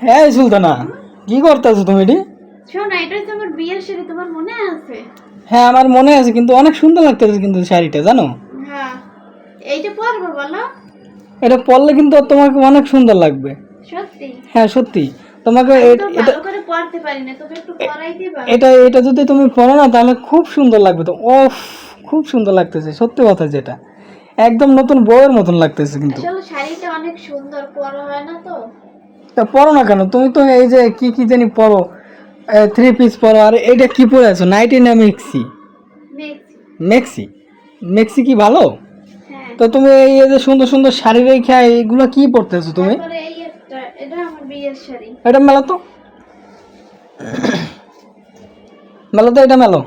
হ্যাঁ সুলতানা। কি করতেছো তুমি এটি? শোনো এটা হচ্ছে আমার বিয়ের শাড়ি তোমার মনে আছে? হ্যাঁ আমার মনে আছে কিন্তু অনেক সুন্দর লাগতেছে কিন্তু শাড়িটা জানো? হ্যাঁ। এইটা পরবো বলো। এটা পরলে কিন্তু তোমাকে অনেক সুন্দর লাগবে। সত্যি? হ্যাঁ সত্যি। তোমাকে তো এটা করে পড়তে পারি না তুমি একটু পড়াই দিবা। এটা এটা যদি তুমি পরো না তাহলে খুব সুন্দর লাগবে তো। ওফ খুব সুন্দর লাগতেছে সত্যি কথা যেটা। একদম নতুন বউয়ের মতন লাগতেছে কিন্তু। আসলে শাড়িটা অনেক সুন্দর পরা হয় না তো। তা পরো না কেন? তুমি তো এই যে কি কি জানি পরো থ্রি পিস পরো আর এটা কি পরে আছো? নাইটি না মেক্সি মেক্সি মেক্সি কি ভালো? হ্যাঁ। তো তুমি এই যে সুন্দর সুন্দর শাড়ি রেখে এইগুলো কি পরতেছো তুমি? এটা মেলো তো? মেলো তো এটা মেলো।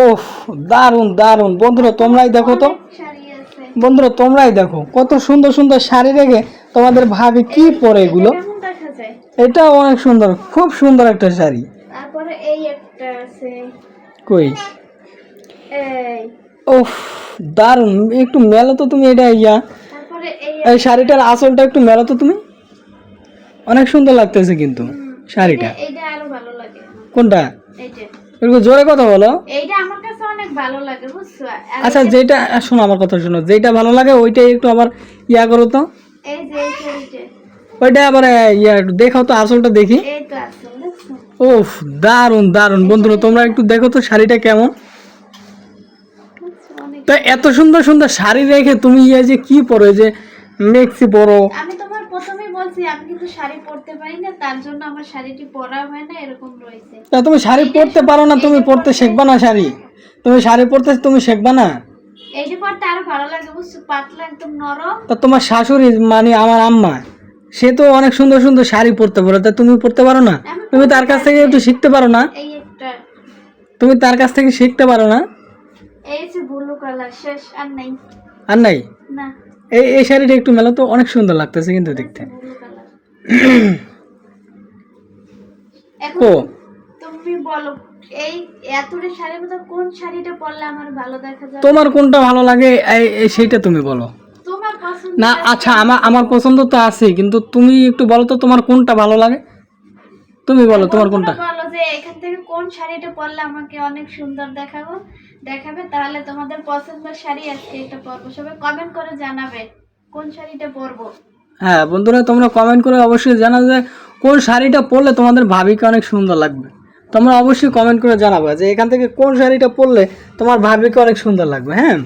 ওফ দারুণ দারুণ বন্ধুরা তোমরাই দেখো তো। বন্ধুরা তোমরাই দেখো কত সুন্দর সুন্দর শাড়ি রেখে তোমাদের ভাবি কি পরে এগুলো? এটা অনেক সুন্দর খুব সুন্দর একটা শাড়ি। তারপরে এই একটা আছে। কই? ওফ দারুণ একটু মেলো তো তুমি এটা ইয়া এই শাড়িটার আসলটা একটু মেলো তো তুমি? অনেক সুন্দর লাগতেছে কিন্তু শাড়িটা। কোনটা? একটু জোরে কথা বলো। এইটা আমার অনেক ভালো লাগে বুঝছ? আচ্ছা যেটা শোনো আমার কথা শোনো। যেটা ভালো লাগে ওইটাই একটু আবার ইয়া করো তো। এই যে ওইটা আবার ইয়া একটু দেখাও তো আসলটা দেখি। এই তো বুঝছ? ওফ দারুণ দারুণ বন্ধুরা তোমরা একটু দেখো তো শাড়িটা কেমন? তো এত সুন্দর সুন্দর শাড়ি রেখে তুমি ইয়ে যে কি পরো যে মেক্সি পরো। আমি প্রথমেই বলছি আমি কিন্তু শাড়ি পরতে পারি না তার জন্য আমার শাড়িটি পরা হয় না এরকম রয়েছে। তা তুমি শাড়ি পরতে পারো না তুমি পরতে শিখবা না শাড়ি? তুমি শাড়ি পরতে তুমি শিখবা না? এইটা পরতে আরও ভালো লাগে বুঝছ? পাতলা একদম নরম। তা তোমার শাশুড়ি মানে আমার আম্মা সে তো অনেক সুন্দর সুন্দর শাড়ি পরতে পারো তা তুমি পরতে পারো না? তুমি তার কাছ থেকে একটু শিখতে পারো না? এই একটা। তুমি তার কাছ থেকে শিখতে পারো না? এই যে ব্লু কালার শেষ আর নাই। আর নাই? এই এই শাড়িটা একটু মেলা তো অনেক সুন্দর লাগতেছে কিন্তু দেখতে। ও। তুমি বলো এই এতটা শাড়ির মধ্যে কোন শাড়িটা পরলে আমার ভালো দেখা যায় তোমার কোনটা ভালো লাগে এই এই সেইটা তুমি বলো। তোমার পছন্দ না আচ্ছা আমার আমার পছন্দ তো আছে কিন্তু তুমি একটু বলো তো তোমার কোনটা ভালো লাগে? তুমি বলো তোমার কোনটা? বলো যে এখান থেকে কোন শাড়িটা পরলে আমাকে অনেক সুন্দর দেখাবো দেখাবে? তাহলে তোমাদের পছন্দের শাড়ি আজকে এটা পরবো। সবাই কমেন্ট করে জানাবে কোন শাড়িটা পরবো। হ্যাঁ বন্ধুরা তোমরা কমেন্ট করে অবশ্যই জানা যে কোন শাড়িটা পরলে তোমাদের ভাবিকে অনেক সুন্দর লাগবে। তোমরা অবশ্যই কমেন্ট করে জানাবে যে এখান থেকে কোন শাড়িটা পরলে তোমার ভাবিকে অনেক সুন্দর লাগবে হ্যাঁ?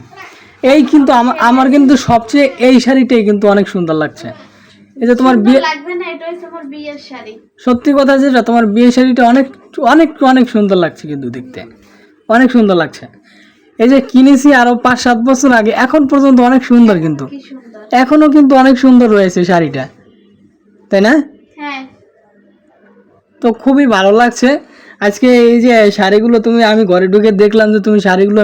এই কিন্তু আমার কিন্তু সবচেয়ে এই শাড়িটাই কিন্তু অনেক সুন্দর লাগছে। এই যে তোমার বিয়ে লাগবে না এটা হচ্ছে আমার বিয়ের শাড়ি। সত্যি কথা যেটা তোমার বিয়ে শাড়িটা অনেক অনেক অনেক সুন্দর লাগছে কিন্তু দেখতে। অনেক সুন্দর লাগছে। এই যে কিনেছি আরও পাঁচ সাত বছর আগে এখন পর্যন্ত অনেক সুন্দর কিন্তু। এখনও কিন্তু অনেক সুন্দর রয়েছে শাড়িটা। তাই না? হ্যাঁ। তো খুবই ভালো লাগছে। আজকে এই যে শাড়িগুলো তুমি আমি ঘরে ঢুকে দেখলাম যে তুমি শাড়িগুলো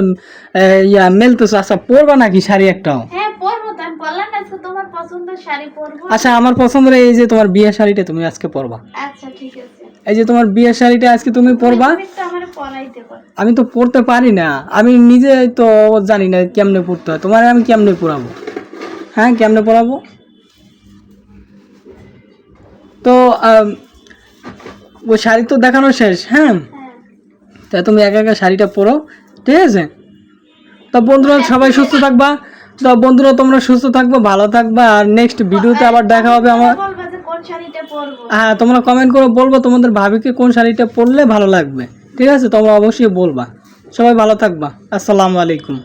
ইয়া মেলতেছো। আচ্ছা পরবা নাকি শাড়ি একটাও হ্যাঁ পরবো তো আমি বললাম না আজকে তোমার পছন্দের শাড়ি পরবো? আচ্ছা আমার পছন্দের এই যে তোমার বিয়ে শাড়িটা তুমি আজকে পরবা। আচ্ছা ঠিক আছে। এই যে তোমার বিয়ের শাড়িটা আজকে তুমি পরবা। আমি তো পড়তে পারি না। আমি নিজে তো জানি না কেমনে পড়তে হয়। তোমার আমি কেমনে পড়াবো হ্যাঁ কেমনে পড়াবো তো ওই শাড়ি তো দেখানো শেষ হ্যাঁ? হ্যাঁ। তা তুমি একা একা শাড়িটা পরো ঠিক আছে? তো বন্ধুরা সবাই সুস্থ থাকবা। তো বন্ধুরা তোমরা সুস্থ থাকব ভালো থাকবে আর নেক্সট ভিডিওতে আবার দেখা হবে আমার হ্যাঁ তোমরা কমেন্ট করে বলব তোমাদের ভাবিকে কোন শাড়িটা পরলে ভালো লাগবে। ঠিক আছে? তোমরা অবশ্যই বলবা। সবাই ভালো থাকবা। আসসালামু আলাইকুম।